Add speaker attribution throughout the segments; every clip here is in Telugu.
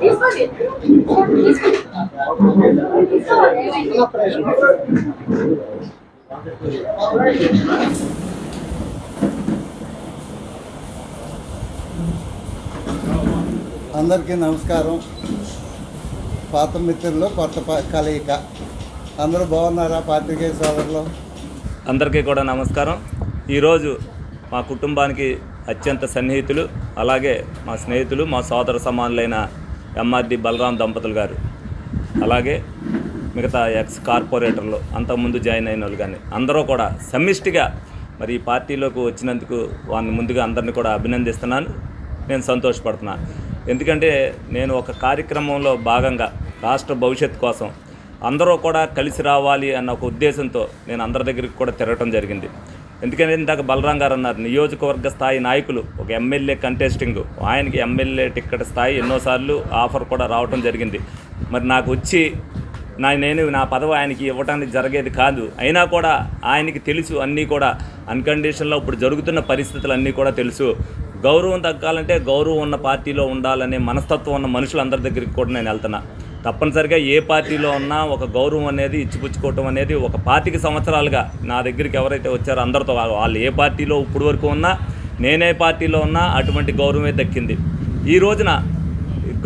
Speaker 1: అందరికీ నమస్కారం. పాత మిత్రులు కొత్త కలయిక. అందరూ బాగున్నారా పాత్రికేయ సోదరులు?
Speaker 2: అందరికీ కూడా నమస్కారం. ఈరోజు మా కుటుంబానికి అత్యంత సన్నిహితులు అలాగే మా స్నేహితులు మా సోదర సమానులైన ఎంఆర్డి బలరాం దంపతులు గారు. అలాగే మిగతా ఎక్స్ కార్పొరేటర్లు అంతకుముందు జాయిన్ అయిన వాళ్ళు కానీ అందరూ కూడా సమిష్టిగా మరి ఈ పార్టీలోకి వచ్చినందుకు వారిని ముందుగా అందరిని కూడా అభినందిస్తున్నాను. నేను సంతోషపడుతున్నాను. ఎందుకంటే నేను ఒక కార్యక్రమంలో భాగంగా రాష్ట్ర భవిష్యత్తు కోసం అందరూ కూడా కలిసి రావాలి అన్న ఒక ఉద్దేశంతో నేను అందరి దగ్గరికి కూడా తిరగటం జరిగింది. ఎందుకంటే ఇందాక బలరాం గారు అన్నారు నియోజకవర్గ స్థాయి నాయకులు ఒక ఎమ్మెల్యే కంటెస్టింగ్ ఆయనకి ఎమ్మెల్యే టిక్కెట్ స్థాయి ఎన్నోసార్లు ఆఫర్ కూడా రావటం జరిగింది. మరి నాకు వచ్చి నా నేను నా పదవి ఆయనకి ఇవ్వడానికి జరిగేది కాదు. అయినా కూడా ఆయనకి తెలుసు అన్నీ కూడా అన్కండిషన్లో ఇప్పుడు జరుగుతున్న పరిస్థితులు అన్నీ కూడా తెలుసు. గౌరవం తగ్గాలంటే గౌరవం ఉన్న పార్టీలో ఉండాలనే మనస్తత్వం ఉన్న మనుషులందరి దగ్గరికి కూడా నేను వెళ్తున్నా. తప్పనిసరిగా ఏ పార్టీలో ఉన్నా ఒక గౌరవం అనేది ఇచ్చిపుచ్చుకోవటం అనేది ఒక పాతిక సంవత్సరాలుగా నా దగ్గరికి ఎవరైతే వచ్చారో అందరితో వాళ్ళు ఏ పార్టీలో ఇప్పుడు వరకు ఉన్నా నేనే పార్టీలో ఉన్నా అటువంటి గౌరవమే దక్కింది. ఈ రోజున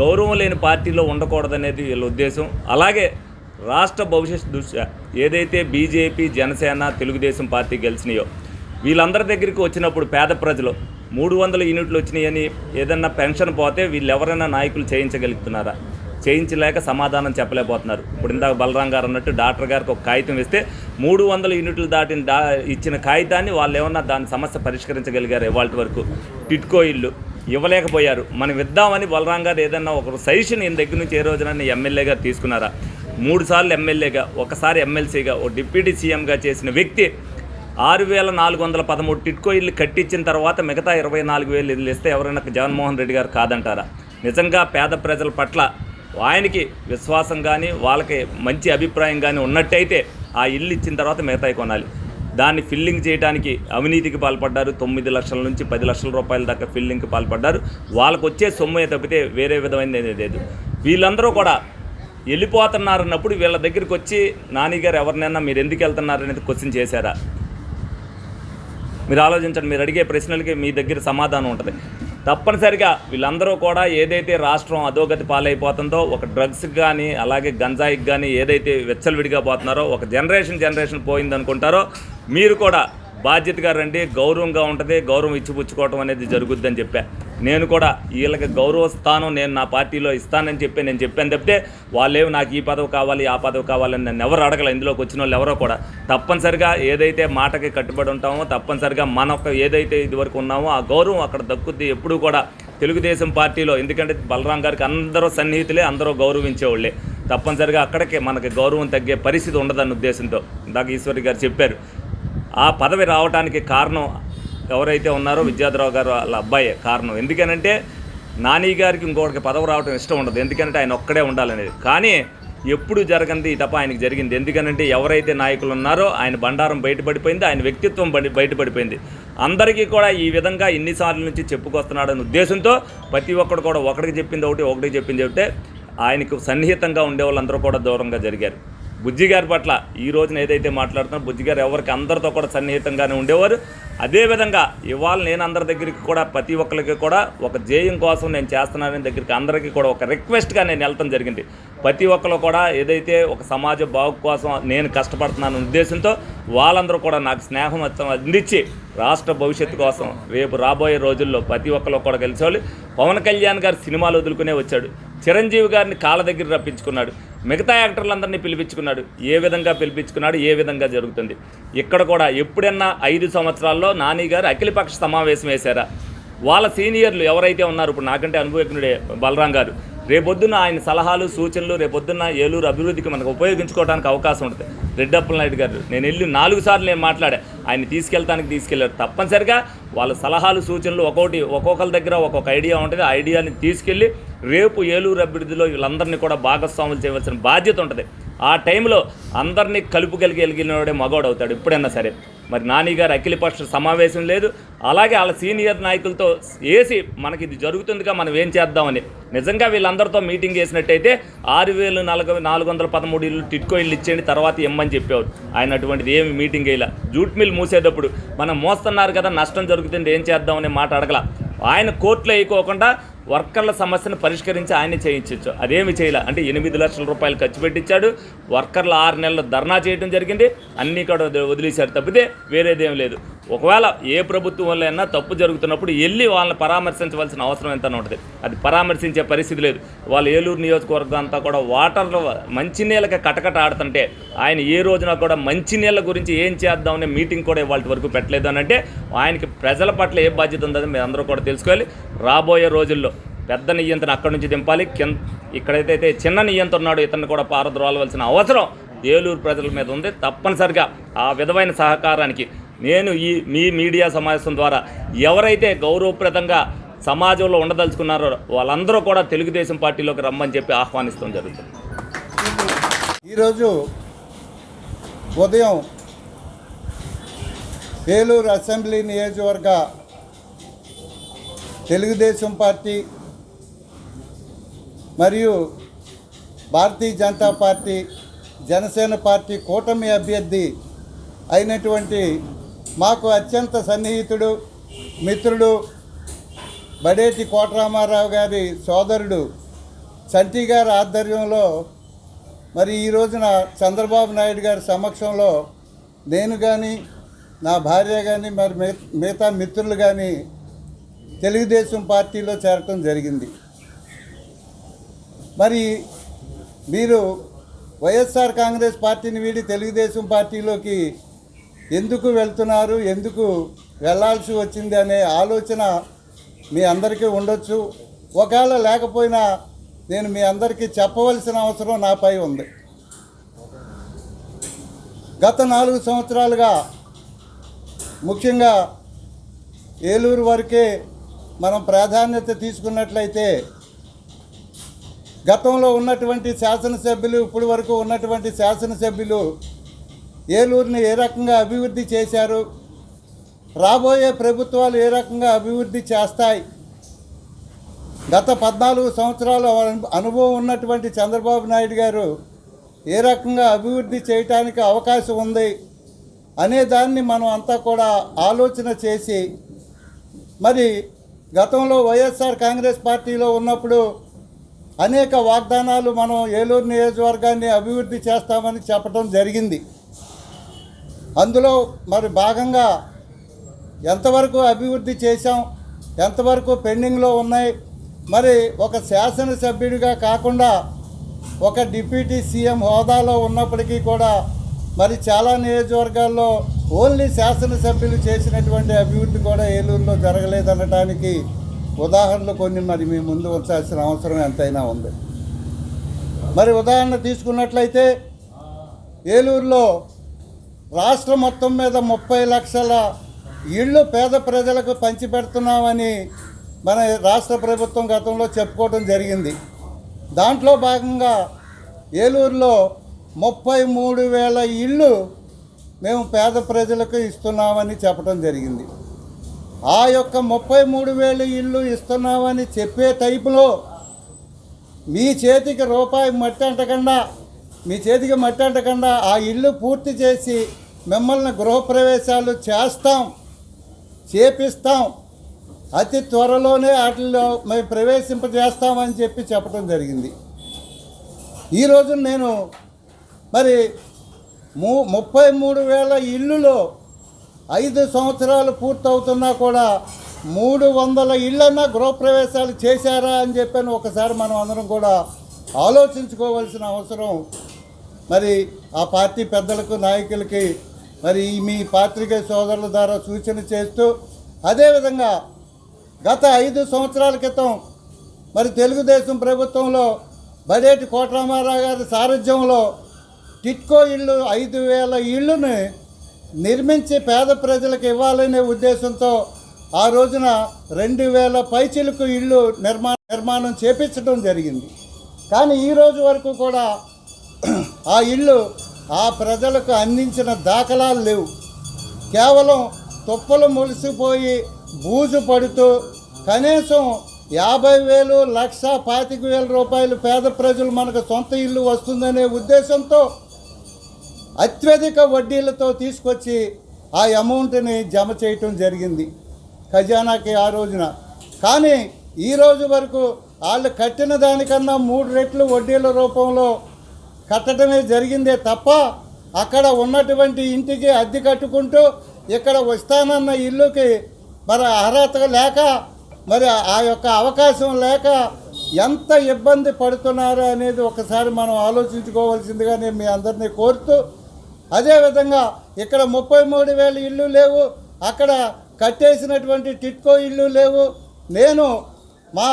Speaker 2: గౌరవం లేని పార్టీలో ఉండకూడదనేది వీళ్ళ ఉద్దేశం. అలాగే రాష్ట్ర భవిష్యత్ దృష్ట్యా ఏదైతే బీజేపీ జనసేన తెలుగుదేశం పార్టీ గెలిచినాయో వీళ్ళందరి దగ్గరికి వచ్చినప్పుడు పేద ప్రజలు మూడు వందల యూనిట్లు వచ్చినాయని ఏదన్నా పెన్షన్ పోతే వీళ్ళు ఎవరైనా నాయకులు చేయించగలుగుతున్నారా? చేయించలేక సమాధానం చెప్పలేకపోతున్నారు. ఇప్పుడు ఇందాక బలరాం గారు అన్నట్టు డాక్టర్ గారికి ఒక కాగితం ఇస్తే మూడు వందల యూనిట్లు దాటిన దా ఇచ్చిన కాగితాన్ని వాళ్ళు ఏమన్నా దాని సమస్య పరిష్కరించగలిగారు ఇవాళ వరకు. టిట్కో ఇల్లు ఇవ్వలేకపోయారు. మనం ఇద్దామని బలరాం గారు ఏదన్నా ఒక సజెషన్ ఈయన దగ్గర నుంచి ఏ రోజున ఎమ్మెల్యేగా తీసుకున్నారా? మూడు సార్లు ఎమ్మెల్యేగా ఒకసారి ఎమ్మెల్సీగా ఓ డిప్యూటీ సీఎంగా చేసిన వ్యక్తి ఆరు వేల నాలుగు వందల పదమూడు టిట్కో ఇల్లు కట్టించిన తర్వాత మిగతా ఇరవై నాలుగు వేలు ఇల్లు ఇస్తే ఎవరైనా జగన్మోహన్ రెడ్డి గారు కాదంటారా? నిజంగా పేద ప్రజల పట్ల ఆయనకి విశ్వాసం కానీ వాళ్ళకి మంచి అభిప్రాయం కానీ ఉన్నట్టయితే ఆ ఇల్లు ఇచ్చిన తర్వాత మిగతాయి కొనాలి. దాన్ని ఫిల్లింగ్ చేయడానికి అవినీతికి పాల్పడ్డారు. తొమ్మిది లక్షల నుంచి పది లక్షల రూపాయల దాకా ఫిల్లింగ్కి పాల్పడ్డారు. వాళ్ళకు వచ్చే సొమ్ము తప్పితే వేరే విధమైనది లేదు. వీళ్ళందరూ కూడా వెళ్ళిపోతున్నారన్నప్పుడు వీళ్ళ దగ్గరికి వచ్చి నానిగారు ఎవరినైనా మీరు ఎందుకు వెళ్తున్నారు? అనేది క్వశ్చన్ చేశారా? మీరు ఆలోచించండి. మీరు అడిగే ప్రశ్నలకి మీ దగ్గర సమాధానం ఉంటుంది. తప్పనిసరిగా వీళ్ళందరూ కూడా ఏదైతే రాష్ట్రం అధోగతి పాలైపోతుందో ఒక డ్రగ్స్కి కానీ అలాగే గంజాయికి కానీ ఏదైతే వెచ్చలవిడిగా పోతున్నారో ఒక జనరేషన్ జనరేషన్ పోయిందనుకుంటారో మీరు కూడా బాధ్యతగా రండి గౌరవంగా ఉంటుంది గౌరవం ఇచ్చిపుచ్చుకోవటం అనేది జరుగుద్దని చెప్పా. నేను కూడా వీళ్ళకి గౌరవ స్థానం నేను నా పార్టీలో ఇస్తానని చెప్పి నేను చెప్పాను తప్పితే వాళ్ళేమి నాకు ఈ పదవి కావాలి ఆ పదవి కావాలని నన్ను ఎవరు అడగల. ఇందులోకి వచ్చిన వాళ్ళు ఎవరో కూడా. తప్పనిసరిగా ఏదైతే మాటకి కట్టుబడి ఉంటామో తప్పనిసరిగా మనకు ఏదైతే ఇదివరకు ఉన్నామో ఆ గౌరవం అక్కడ దక్కుద్ది. ఎప్పుడూ కూడా తెలుగుదేశం పార్టీలో ఎందుకంటే బలరాం గారికి అందరూ సన్నిహితులే అందరూ గౌరవించేవాళ్ళే. తప్పనిసరిగా అక్కడికే మనకి గౌరవం తగ్గే పరిస్థితి ఉండదన్న ఉద్దేశంతో ఇందాక ఈశ్వరి గారు చెప్పారు. ఆ పదవి రావడానికి కారణం ఎవరైతే ఉన్నారో విద్యాధరావు గారు వాళ్ళ అబ్బాయే కారణం. ఎందుకనంటే నాని గారికి ఇంకొకరికి పదవి రావడం ఇష్టం ఉండదు. ఎందుకంటే ఆయన ఒక్కడే ఉండాలనేది. కానీ ఎప్పుడు జరగంది తప్ప ఆయనకి జరిగింది. ఎందుకనంటే ఎవరైతే నాయకులు ఉన్నారో ఆయన బండారం బయటపడిపోయింది. ఆయన వ్యక్తిత్వం బడి బయటపడిపోయింది. అందరికీ కూడా ఈ విధంగా ఇన్నిసార్లు నుంచి చెప్పుకొస్తున్నాడనే ఉద్దేశంతో ప్రతి ఒక్కడు కూడా ఒకటికి చెప్పింది ఒకటి ఒకటికి చెప్పింది చెప్తే ఆయనకు సన్నిహితంగా ఉండే వాళ్ళందరూ కూడా దూరంగా జరిగారు. బుజ్జిగారి పట్ల ఈ రోజున ఏదైతే మాట్లాడుతున్నారో బుజ్జిగారు ఎవరికి అందరితో కూడా సన్నిహితంగానే ఉండేవారు. అదేవిధంగా ఇవాళ నేను అందరి దగ్గరికి కూడా ప్రతి ఒక్కరికి కూడా ఒక జేయం కోసం నేను చేస్తున్నానని దగ్గరికి అందరికీ కూడా ఒక రిక్వెస్ట్గా నేను వెళ్ళటం జరిగింది. ప్రతి ఒక్కరు కూడా ఏదైతే ఒక సమాజ బాగు కోసం నేను కష్టపడుతున్నాను ఉద్దేశంతో వాళ్ళందరూ కూడా నాకు స్నేహం అందించి రాష్ట్ర భవిష్యత్తు కోసం రేపు రాబోయే రోజుల్లో ప్రతి ఒక్కరు కూడా కలిసేవాళ్ళు. పవన్ కళ్యాణ్ గారు సినిమాలు వదులుకునే వచ్చాడు. చిరంజీవి గారిని కాళ్ళ దగ్గర రప్పించుకున్నాడు. మిగతా యాక్టర్లందరినీ పిలిపించుకున్నాడు. ఏ విధంగా పిలిపించుకున్నాడు ఏ విధంగా జరుగుతుంది. ఇక్కడ కూడా ఎప్పుడన్నా ఐదు సంవత్సరాల్లో నాని గారు అఖిలపక్ష సమావేశం వేశారా? వాళ్ళ సీనియర్లు ఎవరైతే ఉన్నారు ఇప్పుడు నాకంటే అనుభవజ్ఞుడే బలరాం గారు రేపొద్దున ఆయన సలహాలు సూచనలు రేపొద్దున ఏలూరు అభివృద్ధికి మనకు ఉపయోగించుకోవడానికి అవకాశం ఉంటుంది. రెడ్డప్పల నాయుడు గారు నేను వెళ్ళి నాలుగు సార్లు నేను మాట్లాడా ఆయన తీసుకెళ్తానికి తీసుకెళ్ళారు. తప్పనిసరిగా వాళ్ళ సలహాలు సూచనలు ఒక్కొక్కటి ఒక్కొక్కరి దగ్గర ఒక్కొక్క ఐడియా ఉంటుంది. ఆ ఐడియాని తీసుకెళ్ళి రేపు ఏలూరు అభివృద్ధిలో వీళ్ళందరినీ కూడా భాగస్వాములు చేయవలసిన బాధ్యత ఉంటుంది. ఆ టైంలో అందరినీ కలుపుగలిగలిగినవాడే మగవాడు అవుతాడు. ఎప్పుడైనా సరే. మరి నాని గారు అఖిలపక్ష సమావేశం లేదు. అలాగే వాళ్ళ సీనియర్ నాయకులతో వేసి మనకి ఇది జరుగుతుందిగా మనం ఏం చేద్దామని. నిజంగా వీళ్ళందరితో మీటింగ్ చేసినట్టయితే ఆరు వేలు నాలుగు నాలుగు వందల పదమూడు ఇల్లు టిట్కో ఇల్లు ఇచ్చేయండి తర్వాత ఇమ్మని చెప్పేవారు. ఆయన అటువంటిది ఏమి మీటింగ్ వేయలే జూట్ మిల్ మూసేటప్పుడు మనం మోస్తున్నారు కదా నష్టం జరుగుతుంది ఏం చేద్దామనే మాట అడగల. ఆయన కోర్టులో వేయకోకుండా వర్కర్ల సమస్యను పరిష్కరించి ఆయనే చేయించవచ్చు అదేమి చేయలే. అంటే ఎనిమిది లక్షల రూపాయలు ఖర్చు పెట్టించాడు. వర్కర్లు ఆరు నెలలు ధర్నా చేయడం జరిగింది. అన్నీ కూడా వదిలేశారు తప్పితే వేరేదేం లేదు. ఒకవేళ ఏ ప్రభుత్వం వల్ల అయినా తప్పు జరుగుతున్నప్పుడు వెళ్ళి వాళ్ళని పరామర్శించవలసిన అవసరం ఎంత ఉంటుంది. అది పరామర్శించే పరిస్థితి లేదు. వాళ్ళు ఏలూరు నియోజకవర్గం అంతా కూడా వాటర్లు మంచినీళ్ళకి కటకట ఆడుతుంటే ఆయన ఏ రోజున కూడా మంచినీళ్ళ గురించి ఏం చేద్దామనే మీటింగ్ కూడా ఇవాళ వరకు పెట్టలేదు అని అంటే ఆయనకి ప్రజల పట్ల ఏ బాధ్యత ఉందని మీరు అందరూ కూడా తెలుసుకోవాలి. రాబోయే రోజుల్లో పెద్ద నియంత్రణ అక్కడి నుంచి దింపాలి. కింద ఇక్కడైతే అయితే చిన్న నియంత్రణ ఉన్నాడు ఇతన్ని కూడా పారద్రోలవలసిన అవసరం ఏలూరు ప్రజల మీద ఉంది. తప్పనిసరిగా ఆ విధమైన సహకారానికి నేను ఈ మీ మీడియా సమావేశం ద్వారా ఎవరైతే గౌరవప్రదంగా సమాజంలో ఉండదలుచుకున్నారో వాళ్ళందరూ కూడా తెలుగుదేశం పార్టీలోకి రమ్మని చెప్పి ఆహ్వానిస్తాం జరుగుతుంది.
Speaker 1: ఈరోజు ఉదయం ఏలూరు అసెంబ్లీ నియోజకవర్గ తెలుగుదేశం పార్టీ మరియు భారతీయ జనతా పార్టీ జనసేన పార్టీ కూటమి అభ్యర్థి అయినటువంటి మాకు అత్యంత సన్నిహితుడు మిత్రుడు బడేటి కోటరామారావు గారి సోదరుడు చంటి గారి ఆధ్వర్యంలో మరి ఈ రోజున చంద్రబాబు నాయుడు గారి సమక్షంలో నేను కానీ నా భార్య కానీ మరి మిగతా మిత్రులు కానీ తెలుగుదేశం పార్టీలో చేరటం జరిగింది. మరి మీరు వైఎస్ఆర్ కాంగ్రెస్ పార్టీని వీడి తెలుగుదేశం పార్టీలోకి ఎందుకు వెళ్తున్నారు ఎందుకు వెళ్ళాల్సి వచ్చింది అనే ఆలోచన మీ అందరికీ ఉండొచ్చు. ఒకవేళ లేకపోయినా నేను మీ అందరికీ చెప్పవలసిన అవసరం నాపై ఉంది. గత నాలుగు సంవత్సరాలుగా ముఖ్యంగా ఏలూరు వరకే మనం ప్రాధాన్యత తీసుకున్నట్లయితే గతంలో ఉన్నటువంటి శాసనసభ్యులు ఇప్పటి వరకు ఉన్నటువంటి శాసనసభ్యులు ఏలూరుని ఏ రకంగా అభివృద్ధి చేశారు రాబోయే ప్రభుత్వాలు ఏ రకంగా అభివృద్ధి చేస్తాయి గత పద్నాలుగు సంవత్సరాల అనుభవం ఉన్నటువంటి చంద్రబాబు నాయుడు గారు ఏ రకంగా అభివృద్ధి చేయటానికి అవకాశం ఉంది అనే దాన్ని మనం అంతా కూడా ఆలోచన చేసి మరి గతంలో వైఎస్ఆర్ కాంగ్రెస్ పార్టీలో ఉన్నప్పుడు అనేక వాగ్దానాలు మనం ఏలూరు నియోజకవర్గాన్ని అభివృద్ధి చేస్తామని చెప్పడం జరిగింది. అందులో మరి భాగంగా ఎంతవరకు అభివృద్ధి చేశాం ఎంతవరకు పెండింగ్లో ఉన్నాయి మరి ఒక శాసనసభ్యుడిగా కాకుండా ఒక డిప్యూటీ సీఎం హోదాలో ఉన్నప్పటికీ కూడా మరి చాలా నియోజకవర్గాల్లో ఓన్లీ శాసనసభ్యులు చేసినటువంటి అభివృద్ధి కూడా ఏలూరులో జరగలేదనటానికి ఉదాహరణలు కొన్ని మరి మీ ముందు ఉంచాల్సిన అవసరం ఎంతైనా ఉంది. మరి ఉదాహరణ తీసుకున్నట్లయితే ఏలూరులో రాష్ట్రం మొత్తం మీద ముప్పై లక్షల ఇళ్ళు పేద ప్రజలకు పంచిపెడుతున్నామని మన రాష్ట్ర ప్రభుత్వం గతంలో చెప్పుకోవడం జరిగింది. దాంట్లో భాగంగా ఏలూరులో ముప్పై మూడు వేల ఇళ్ళు మేము పేద ప్రజలకు ఇస్తున్నామని చెప్పడం జరిగింది. ఆ యొక్క ముప్పై మూడు వేల ఇళ్ళు ఇస్తున్నామని చెప్పే టైపులో మీ చేతికి రూపాయి మట్టి అంటకుండా మీ చేతికి మట్టి అంటకుండా ఆ ఇల్లు పూర్తి చేసి మిమ్మల్ని గృహప్రవేశాలు చేస్తాం చేపిస్తాం. అతి త్వరలోనే వాటిల్లో మేము ప్రవేశింపజేస్తామని చెప్పి చెప్పడం జరిగింది. ఈరోజు నేను మరి ము ముప్పై మూడు వేల ఇల్లులో ఐదు సంవత్సరాలు పూర్తవుతున్నా కూడా మూడు వందల ఇళ్ళన్నా గృహప్రవేశాలు చేశారా అని చెప్పని ఒకసారి మనం అందరం కూడా ఆలోచించుకోవాల్సిన అవసరం. మరి ఆ పార్టీ పెద్దలకు నాయకులకి మరి ఈ మీ పాత్రికే సోదరుల ద్వారా సూచన చేస్తూ అదేవిధంగా గత ఐదు సంవత్సరాల క్రితం మరి తెలుగుదేశం ప్రభుత్వంలో బడేటి కోటరామారావు గారి సారథ్యంలో టిట్కో ఇళ్ళు ఐదు వేల ఇళ్ళుని నిర్మించి పేద ప్రజలకు ఇవ్వాలనే ఉద్దేశంతో ఆ రోజున రెండు వేల పైచిలకు ఇళ్ళు నిర్మా నిర్మాణం చేపించడం జరిగింది. కానీ ఈ రోజు వరకు కూడా ఆ ఇళ్ళు ఆ ప్రజలకు అందించిన దాఖలాలు లేవు. కేవలం తుప్పలు మొలిసిపోయి బూజు పడుతూ కనీసం యాభై వేలు లక్ష పాతిక వేల రూపాయలు పేద ప్రజలు మనకు సొంత ఇల్లు వస్తుందనే ఉద్దేశంతో అత్యధిక వడ్డీలతో తీసుకొచ్చి ఆ అమౌంట్ని జమ చేయటం జరిగింది ఖజానాకి ఆ రోజున. కానీ ఈ రోజు వరకు వాళ్ళు కట్టిన దానికన్నా మూడు రెట్లు వడ్డీల రూపంలో కట్టడమే జరిగిందే తప్ప అక్కడ ఉన్నటువంటి ఇంటికి అద్దె కట్టుకుంటూ ఇక్కడ వస్తానన్న ఇల్లుకి మరి అర్హత లేక మరి ఆ యొక్క అవకాశం లేక ఎంత ఇబ్బంది పడుతున్నారు అనేది ఒకసారి మనం ఆలోచించుకోవాల్సిందిగా నేను మీ అందరినీ కోరుతూ అదేవిధంగా ఇక్కడ ముప్పై మూడు వేల ఇల్లు లేవు. అక్కడ కట్టేసినటువంటి టిట్కో ఇల్లు లేవు. నేను మా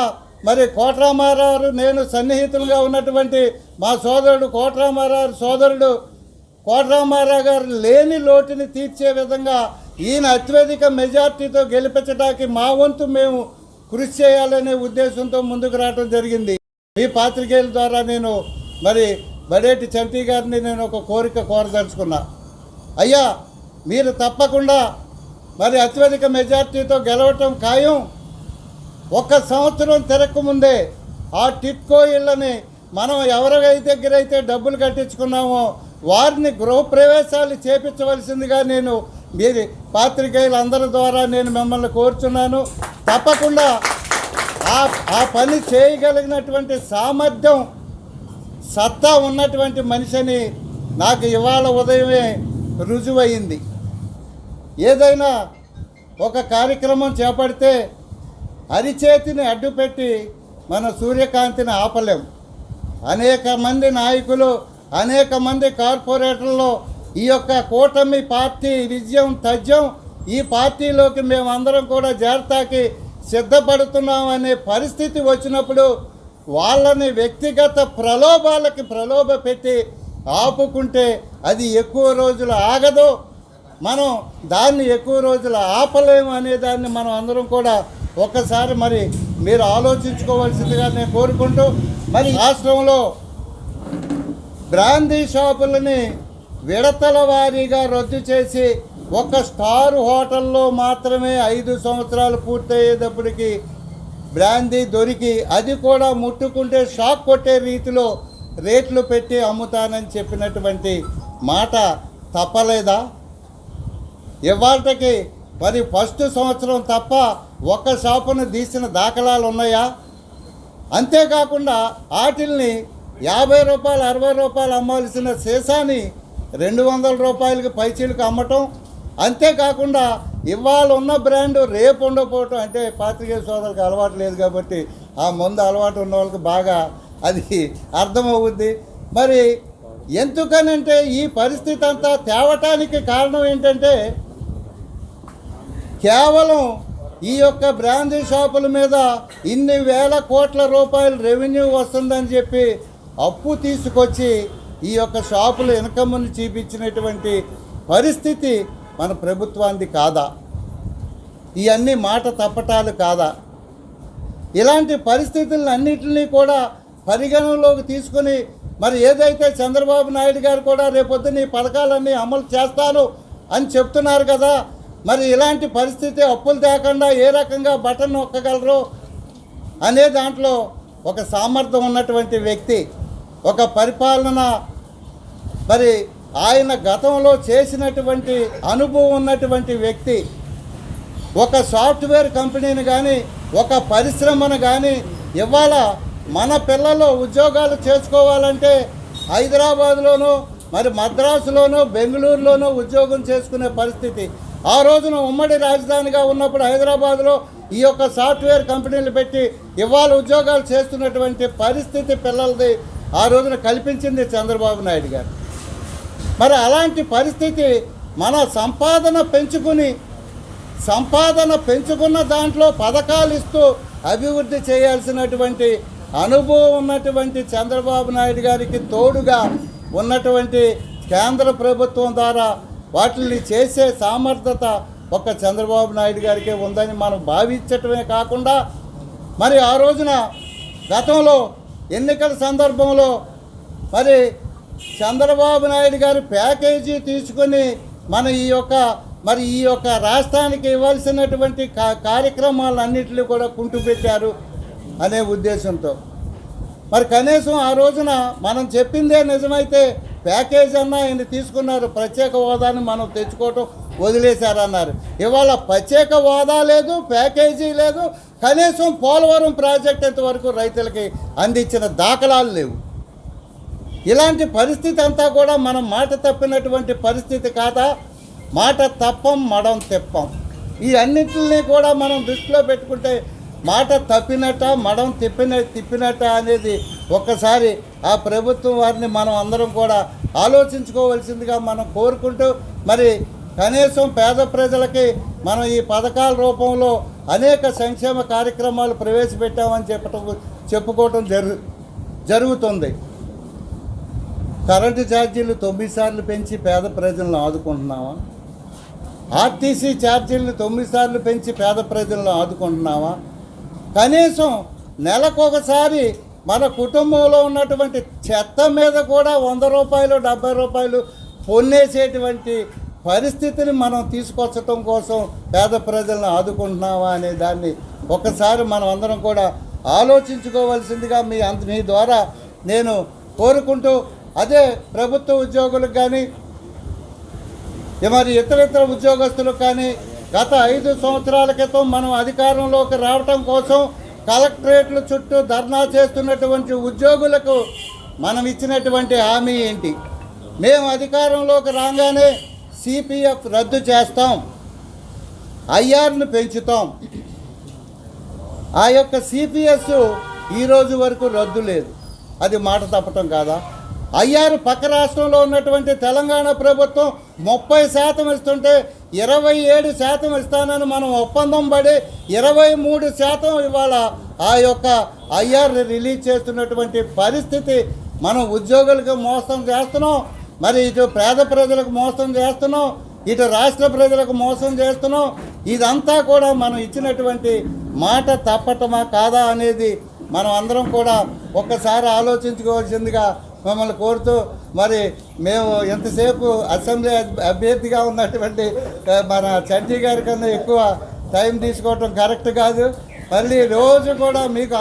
Speaker 1: మరి కోట్రామారావు నేను సన్నిహితులుగా ఉన్నటువంటి మా సోదరుడు కోట్రామారావు సోదరుడు కోట్రామారావు గారు లేని లోటుని తీర్చే విధంగా ఈయన అత్యధిక మెజార్టీతో గెలిపించడానికి మా వంతు మేము కృషి చేయాలనే ఉద్దేశంతో ముందుకు రావడం జరిగింది. మీ పాత్రికేయుల ద్వారా నేను మరి బడేటి చంటి గారిని నేను ఒక కోరిక కోరదలుచుకున్నా. అయ్యా మీరు తప్పకుండా మరి అత్యధిక మెజార్టీతో గెలవటం ఖాయం. ఒక సంవత్సరం తిరగకముందే ఆ టిట్కో ఇళ్ళని మనం ఎవరి దగ్గర అయితే డబ్బులు కట్టించుకున్నామో వారిని గృహప్రవేశాలు చేపించవలసిందిగా నేను మీరు పాత్రికేయులందరి ద్వారా నేను మిమ్మల్ని కోరుచున్నాను. తప్పకుండా ఆ ఆ పని చేయగలిగినటువంటి సామర్థ్యం సత్తా ఉన్నటువంటి మనిషిని నాకు ఇవాళ ఉదయమే రుజువయింది ఏదైనా ఒక కార్యక్రమం చేపడితే అరిచేతిని అడ్డుపెట్టి మన సూర్యకాంతిని ఆపలేం. అనేక మంది నాయకులు అనేక మంది కార్పొరేటర్లు ఈ యొక్క కూటమి పార్టీ విజయం తథ్యం ఈ పార్టీలోకి మేమందరం కూడా జాగ్రత్తకి సిద్ధపడుతున్నాం అనే పరిస్థితి వచ్చినప్పుడు వాళ్ళని వ్యక్తిగత ప్రలోభాలకి ప్రలోభ పెట్టి ఆపుకుంటే అది ఎక్కువ రోజులు ఆగదు. మనం దాన్ని ఎక్కువ రోజులు ఆపలేము అనే దాన్ని మనం అందరం కూడా ఒక్కసారి మరి మీరు ఆలోచించుకోవాల్సిందిగా నేను కోరుకుంటూ మరి రాష్ట్రంలో బ్రాందీ షాపులని విడతల వారీగా రద్దు చేసి ఒక స్టార్ హోటల్లో మాత్రమే ఐదు సంవత్సరాలు పూర్తయ్యేటప్పటికి బ్రాందీ దొరికి అది కూడా ముట్టుకుంటే షాక్ కొట్టే రీతిలో రేట్లు పెట్టి అమ్ముతానని చెప్పినటువంటి మాట తప్పలేదా? ఇవాళకి మరి ఫస్ట్ సంవత్సరం తప్ప ఒక్క షాపును తీసిన దాఖలాలు ఉన్నాయా? అంతేకాకుండా వాటిల్ని యాభై రూపాయలు అరవై రూపాయలు అమ్మాల్సిన సీసాని రెండు వందల రూపాయలకి పైచీలకు అమ్మటం అంతేకాకుండా ఇవాళ ఉన్న బ్రాండ్ రేపు ఉండకపోవటం అంటే పాత్రికేయ సోదరులకు అలవాటు లేదు కాబట్టి ఆ మందు అలవాటు ఉన్న వాళ్ళకి బాగా అది అర్థమవుద్ది. మరి ఎందుకనంటే ఈ పరిస్థితి అంతా తేవటానికి కారణం ఏంటంటే కేవలం ఈ యొక్క బ్రాండ్ షాపుల మీద ఇన్ని వేల కోట్ల రూపాయలు రెవెన్యూ వస్తుందని చెప్పి అప్పు తీసుకొచ్చి ఈ యొక్క షాపులు ఇన్కమ్ను చూపించినటువంటి పరిస్థితి మన ప్రభుత్వానికి కాదా? ఇవన్నీ మాట తప్పటాలు కాదా? ఇలాంటి పరిస్థితులన్నింటినీ కూడా పరిగణనలోకి తీసుకొని మరి ఏదైతే చంద్రబాబు నాయుడు గారు కూడా రేపొద్దున ఈ పథకాలన్నీ అమలు చేస్తారు అని చెప్తున్నారు కదా మరి ఇలాంటి పరిస్థితి అప్పులు తేకుండా ఏ రకంగా బటన్ నొక్కగలరు అనే దాంట్లో ఒక సామర్థ్యం ఉన్నటువంటి వ్యక్తి ఒక పరిపాలన మరి ఆయన గతంలో చేసినటువంటి అనుభవం ఉన్నటువంటి వ్యక్తి ఒక సాఫ్ట్వేర్ కంపెనీని కానీ ఒక పరిశ్రమను కానీ ఇవాళ మన పిల్లలు ఉద్యోగాలు చేసుకోవాలంటే హైదరాబాద్లోనూ మరి మద్రాసులోనూ బెంగళూరులోనూ ఉద్యోగం చేసుకునే పరిస్థితి. ఆ రోజున ఉమ్మడి రాజధానిగా ఉన్నప్పుడు హైదరాబాద్లో ఈ యొక్క సాఫ్ట్వేర్ కంపెనీలు పెట్టి ఇవాళ ఉద్యోగాలు చేస్తున్నటువంటి పరిస్థితి పిల్లలది ఆ రోజున కల్పించింది చంద్రబాబు నాయుడు గారు. మరి అలాంటి పరిస్థితి మన సంపాదన పెంచుకుని సంపాదన పెంచుకున్న దాంట్లో పథకాలు ఇస్తూ అభివృద్ధి చేయాల్సినటువంటి అనుభవం ఉన్నటువంటి చంద్రబాబు నాయుడు గారికి తోడుగా ఉన్నటువంటి కేంద్ర ప్రభుత్వం ద్వారా వాటిని చేసే సామర్థ్యత ఒక చంద్రబాబు నాయుడు గారికే ఉందని మనం భావించటమే కాకుండా మరి ఆ రోజున గతంలో ఎన్నికల సందర్భంలో మరి చంద్రబాబు నాయుడు గారు ప్యాకేజీ తీసుకొని మన ఈ యొక్క మరి ఈ యొక్క రాష్ట్రానికి ఇవ్వాల్సినటువంటి కా కార్యక్రమాలన్నింటినీ కూడా కుంటుపెట్టారు అనే ఉద్దేశంతో. మరి కనీసం ఆ రోజున మనం చెప్పిందే నిజమైతే ప్యాకేజ్ అన్నా ఆయన తీసుకున్నారు ప్రత్యేక హోదాని మనం తెచ్చుకోవటం వదిలేశారన్నారు. ఇవాళ ప్రత్యేక హోదా లేదు ప్యాకేజీ లేదు కనీసం పోలవరం ప్రాజెక్ట్ ఇంతవరకు రైతులకి అందించిన దాఖలాలు లేవు. ఇలాంటి పరిస్థితి అంతా కూడా మనం మాట తప్పినటువంటి పరిస్థితి కాదా? మాట తప్పం మడం తెప్పం. ఈ అన్నింటిని కూడా మనం దృష్టిలో పెట్టుకుంటే మాట తప్పినట్ట మడం తిప్పిన తిప్పినట్ట అనేది ఒక్కసారి ఆ ప్రభుత్వం వారిని మనం అందరం కూడా ఆలోచించుకోవలసిందిగా మనం కోరుకుంటూ మరి కనీసం పేద ప్రజలకి మనం ఈ పథకాల రూపంలో అనేక సంక్షేమ కార్యక్రమాలు ప్రవేశపెట్టామని చెప్పటం చెప్పుకోవటం జరు జరుగుతుంది. కరెంటు ఛార్జీలు తొమ్మిది సార్లు పెంచి పేద ప్రజలను ఆదుకుంటున్నావా? ఆర్టీసీ ఛార్జీలను తొమ్మిది సార్లు పెంచి పేద ప్రజలను ఆదుకుంటున్నావా? కనీసం నెలకొకసారి మన కుటుంబంలో ఉన్నటువంటి చెత్త మీద కూడా వంద రూపాయలు డెబ్బై రూపాయలు పొన్నేసేటువంటి పరిస్థితిని మనం తీసుకొచ్చటం కోసం పేద ప్రజలను ఆదుకుంటున్నావా అనే దాన్ని ఒకసారి మనం అందరం కూడా ఆలోచించుకోవాల్సిందిగా మీ అంత మీ ద్వారా నేను కోరుకుంటూ అదే ప్రభుత్వ ఉద్యోగులకు కానీ మరి ఇతర ఇతర ఉద్యోగస్తులకు కానీ గత ఐదు సంవత్సరాల క్రితం మనం అధికారంలోకి రావటం కోసం కలెక్టరేట్ల చుట్టూ ధర్నా చేస్తున్నటువంటి ఉద్యోగులకు మనం ఇచ్చినటువంటి హామీ ఏంటి? మేము అధికారంలోకి రాగానే సిపిఎఫ్ రద్దు చేస్తాం. ఐఆర్ను పెంచుతాం. ఆ యొక్క సిపిఎస్ ఈ రోజు వరకు రద్దు లేదు. అది మాట తప్పటం కాదా? అయ్యారు పక్క రాష్ట్రంలో ఉన్నటువంటి తెలంగాణ ప్రభుత్వం ముప్పై శాతం ఇస్తుంటే ఇరవై ఏడు శాతం ఇస్తానని మనం ఒప్పందం పడి ఇరవై మూడు శాతం ఇవాళ ఆ యొక్క ఐఆర్ రిలీజ్ చేస్తున్నటువంటి పరిస్థితి మనం ఉద్యోగులకు మోసం చేస్తున్నాం. మరి ఇటు పేద ప్రజలకు మోసం చేస్తున్నాం. ఇటు రాష్ట్ర ప్రజలకు మోసం చేస్తున్నాం. ఇదంతా కూడా మనం ఇచ్చినటువంటి మాట తప్పటమా కాదా అనేది మనం అందరం కూడా ఒక్కసారి ఆలోచించుకోవాల్సిందిగా మమ్మల్ని కోరుతూ మరి మేము ఎంతసేపు అసెంబ్లీ అభ్యర్థిగా ఉన్నటువంటి మన చండీ గారి కన్నా ఎక్కువ టైం తీసుకోవటం కరెక్ట్ కాదు. మళ్ళీ రోజు కూడా మీకు